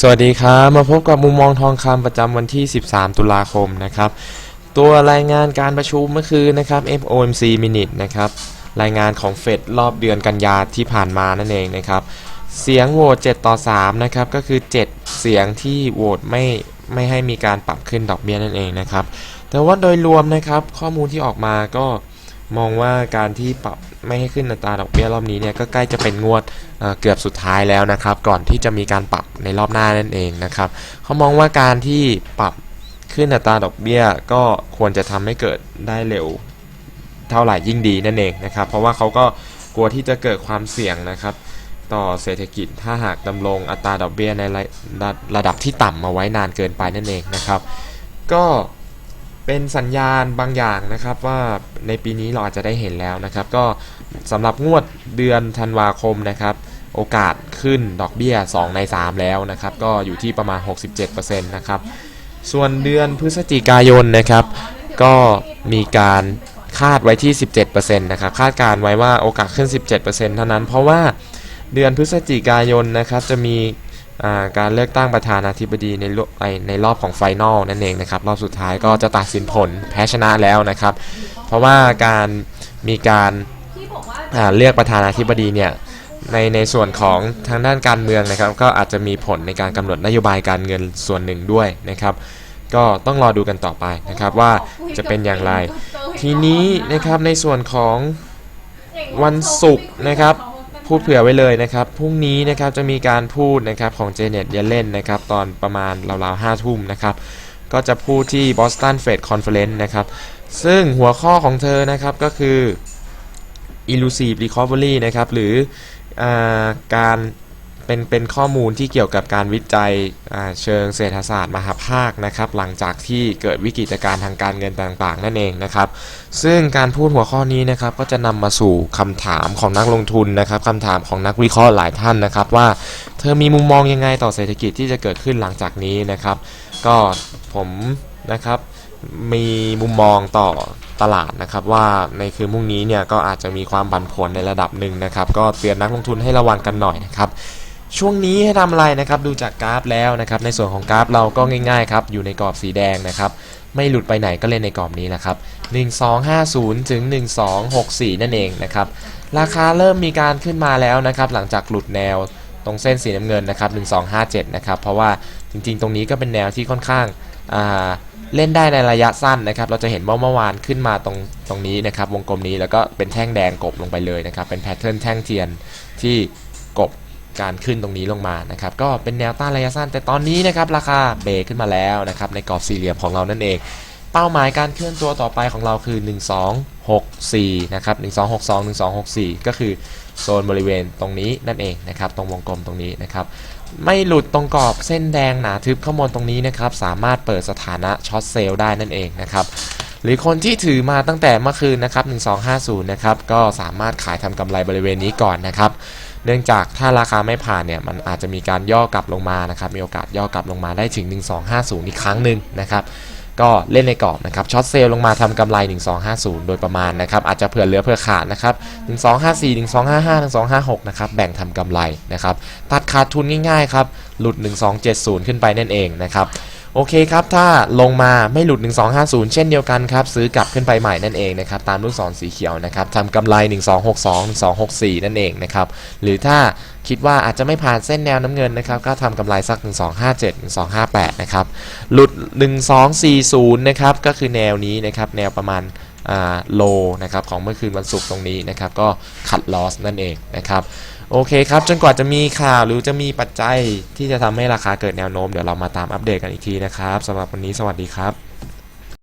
สวัสดีครับ มาพบกับมุมมองทองคำประจำวันที่ 13 ตุลาคมนะครับ ตัวรายงานการประชุมเมื่อคืนนะครับ FOMC Minute นะครับ รายงานของเฟดรอบเดือนกันยาที่ผ่านมานั่นเองนะครับ เสียงโหวต7ต่อ3นะครับ ก็คือ 7 เสียงที่โหวตไม่ไม่ให้มีการปรับขึ้นดอกเบี้ยนั่นเองนะครับ แต่ว่าโดยรวมนะครับ ข้อมูลที่ออกมาก็ มองว่าการที่ปรับไม่ให้ขึ้นอัตราดอกเบี้ยรอบนี้เนี่ยก็ใกล้จะเป็นงวดเเกือบสุดท้ายแล้วนะครับ ก่อนที่จะมีการปรับในรอบหน้านั่นเองนะครับเขามองว่าการที่ปรับขึ้นอัตราดอกเบี้ยก็ควรจะทำให้เกิดได้เร็วเท่าไหร่ยิ่งดีนั่นเองนะครับ เพราะว่าเขาก็กลัวที่จะเกิดความเสี่ยงนะครับต่อเศรษฐกิจถ้าหากดำรงอัตราดอกเบี้ยในระระดับที่ต่ำมาไว้นานเกินไปนั่นเองนะครับ ก็ เป็นสัญญาณบางอย่างนะครับว่าในปีนี้เราอาจจะได้เห็นแล้วนะครับ ก็สำหรับงวดเดือนธันวาคมนะครับโอกาสขึ้นดอกเบี้ย 2 ใน 3 แล้วนะครับ ก็อยู่ที่ประมาณ 67%นะครับ ส่วนเดือนพฤศจิกายนนะครับ ก็มีการคาดไว้ที่ 17%นะครับคาดการไว้ว่าโอกาสขึ้น 17%เท่านั้น เพราะว่าเดือนพฤศจิกายนนะครับจะมี การเลือกตั้งประธานาธิบดีในรอบในรอบของไฟนอลนั่นเองนะครับ รอบสุดท้ายก็จะตัดสินผลแพ้ชนะแล้วนะครับ เพราะว่าการมีการาเลือกประธานาธิบดีเนี่ยในในส่วนของทางด้านการเมืองนะครับ ก็อาจจะมีผลในการกำหนดนโยบายการเงินส่วนหนึ่งด้วยนะครับ ก็ต้องรอดูกันต่อไปนะครับว่าจะเป็นอย่างไร ทีนี้นะครับในส่วนของวันศุกร์นะครับ พูดเผื่อไว้เลยนะครับพรุ่งนี้นะครับจะมีการพูดนะครับของเจเน็ตเยเลนนะครับตอนประมาณราวๆห้าทุ่มนะครับก็จะพูดที่ Boston Fed Conference นะครับซึ่งหัวข้อของเธอนะครับก็คือ elusive recovery นะครับหรืออการ เป็นเป็นข้อมูลที่เกี่ยวกับการวิจัยเชิงเศรษฐศาสตร์มหาภาคนะครับ หลังจากที่เกิดวิกฤตการณ์ทางการเงินต่างๆ นั่นเองนะครับ ซึ่งการพูดหัวข้อนี้นะครับก็จะนำมาสู่คำถามของนักลงทุนนะครับคำถามของนักวิเคราะห์หลายท่านนะครับ ว่าเธอมีมุมมองยังไงต่อเศรษฐกิจที่จะเกิดขึ้นหลังจากนี้นะครับ ก็ผมนะครับมีมุมมองต่อตลาดนะครับว่าในคืนพรุ่งนี้เนี่ยก็อาจจะมีความผันผวนในระดับหนึ่งนะครับ ก็เตือนนักลงทุนให้ระวังกันหน่อยนะครับ ช่วงนี้ให้ทำอะไรนะครับดูจากกราฟแล้วนะครับ ในส่วนของกราฟเราก็ง่ายๆครับอยู่ในกรอบสีแดงนะครับ ไม่หลุดไปไหนก็เล่นในกรอบนี้แหละครับ1250 ถึง 1264 นั่นเองนะครับ ราคาเริ่มมีการขึ้นมาแล้วนะครับ หลังจากหลุดแนวตรงเส้นสีน้ำเงินนะครับ 1257 นะครับ เพราะว่าจริงๆ ตรงนี้ก็เป็นแนวที่ค่อนข้างาเล่นได้ในระยะสั้นนะครับ เราจะเห็นว่าเมื่อวานขึ้นมาตรงตรงนี้นะครับ วงกลมนี้แล้วก็เป็นแท่งแดงกบลงไปเลยนะครับ เป็นแพทเทิร์นแท่งเทียนที่กบ การขึ้นตรงนี้ลงมานะครับก็เป็นแนวต้านระยะสั้น แต่ตอนนี้นะครับราคาเบรกขึ้นมาแล้วนะครับในกรอบสี่เหลี่ยมของเรานั่นเอง เป้าหมายการเคลื่อนตัวต่อไปของเราคือ 1264นะครับ1262 1264 ก็คือโซนบริเวณตรงนี้นั่นเองนะครับตรงวงกลมตรงนี้นะครับไม่หลุดตรงกรอบเส้นแดงหนาทึบข้างบนตรงนี้นะครับสามารถเปิดสถานะช็อตเซลล์ได้นั่นเองนะครับหรือคนที่ถือมาตั้งแต่เมื่อคืนนะครับ 1250 นะครับ ก็สามารถขายทำกำไรบริเวณนี้ก่อนนะครับ เนื่องจากถ้าราคาไม่ผ่านเนี่ยมันอาจจะมีการย่อกลับลงมานะครับมีโอกาสย่อกลับลงมาได้ถึง 1250 อีกครั้งหนึ่งนะครับก็เล่นในกรอบนะครับช็อตเซลล์ลงมาทำกำไร 1250 โดยประมาณนะครับอาจจะเผื่อเหลือเผื่อขาดนะครับ1254 1255 1256นะครับแบ่งทำกำไรนะครับตัดขาดทุนง่ายๆครับหลุด 1270 ขึ้นไปนั่นเองนะครับ โอเคครับ ถ้าลงมาไม่หลุด 1250 เช่นเดียวกันครับ ซื้อกลับขึ้นไปใหม่นั่นเองนะครับ ตามลูกศรสีเขียวนะครับทำกำไร 1262 1264 นั่นเองนะครับ หรือถ้าคิดว่าอาจจะไม่ผ่านเส้นแนวน้ำเงินนะครับ ก็ทำกำไรสัก 1257 1258 นะครับ หลุด 1240 นะครับ ก็คือแนวนี้นะครับ แนวประมาณโลนะครับของเมื่อคืนวันศุกร์ตรงนี้นะครับ ก็ขัดลอสนั่นเองนะครับ โอเคครับ จนกว่าจะมีข่าวหรือจะมีปัจจัยที่จะทำให้ราคาเกิดแนวโน้ม เดี๋ยวเรามาตามอัปเดตกันอีกทีนะครับสำหรับวันนี้สวัสดีครับ